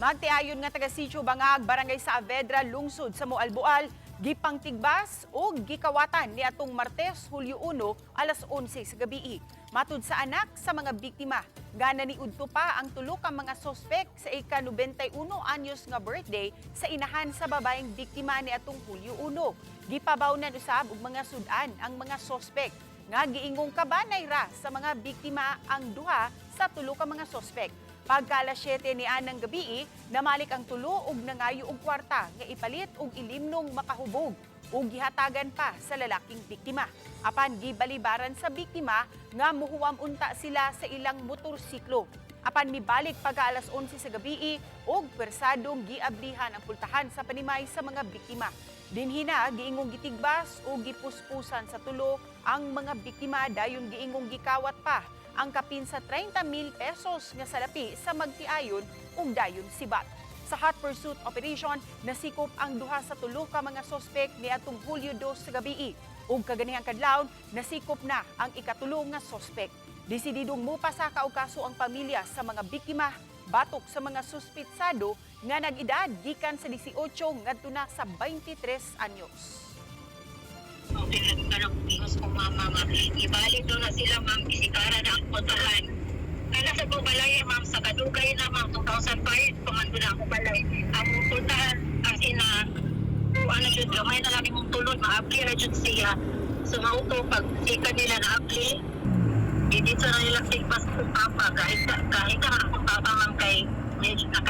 Magtiayon nga taga Sitio Bangag, Barangay Saavedra, lungsod sa Moalboal, gipang tigbas o gikawatan ni atong Martes, Hulyo 1, alas 11 sa gabi. Matud sa anak sa mga biktima, gana ni udto pa ang tulo ka mga sospek sa ika-91 anyos nga birthday sa inahan sa babaeng biktima ni atong Hulyo 1. Gipabawnan usab og mga sudan ang mga sospek nga giingong kabanay ra sa mga biktima ang duha sa tulo ka mga sospek. Pagka alas 7 ni anang gabi, namalik ang tulo ug nangayo og kwarta nga ipalit og ilimnong makahubog ug gihatagan pa sa lalaking biktima. Apan gibalibaran sa biktima nga muhuwam unta sila sa ilang motorsiklo. Apan mibalik pagka alas 11 sa gabi ug persadong giablihan ang pultahan sa panimay sa mga biktima. Dinhina giingong gitigbas o gipuspusan sa tulo ang mga biktima dayon giingong gikawat pa ang kapin sa 30 mil pesos nga salapi sa magtiayon ug dayon sibat. Sa hot pursuit operation, nasikop ang duha sa tulo ka mga sospek ni atong Hulyo 2 sa gabi. Ug kaganihang kadlawon, nasikop na ang ikatulo nga sospek. Desididong mupasaka og kaso ang pamilya sa mga biktima batok sa mga suspitsado nga nag-edad gikan sa 18 ngadto na sa 23 anyos. Okay, pingos kong mama, ma'am. Ibalik doon na sila, ma'am. Isikara na ang puntahan. Kaya sa kong balay, ma'am, sa kadugay na, ma'am, 2005, pamando na ako balay. Ang puntahan, ang ina, kung ano yun, gamay na lang mong tulod, ma-apply na yun siya. So, mauto, pag sika nila na-apply, hindi sa nila sigpas kung papa, kahit, kahit ka akong papa, ma'am, kay medyo siya.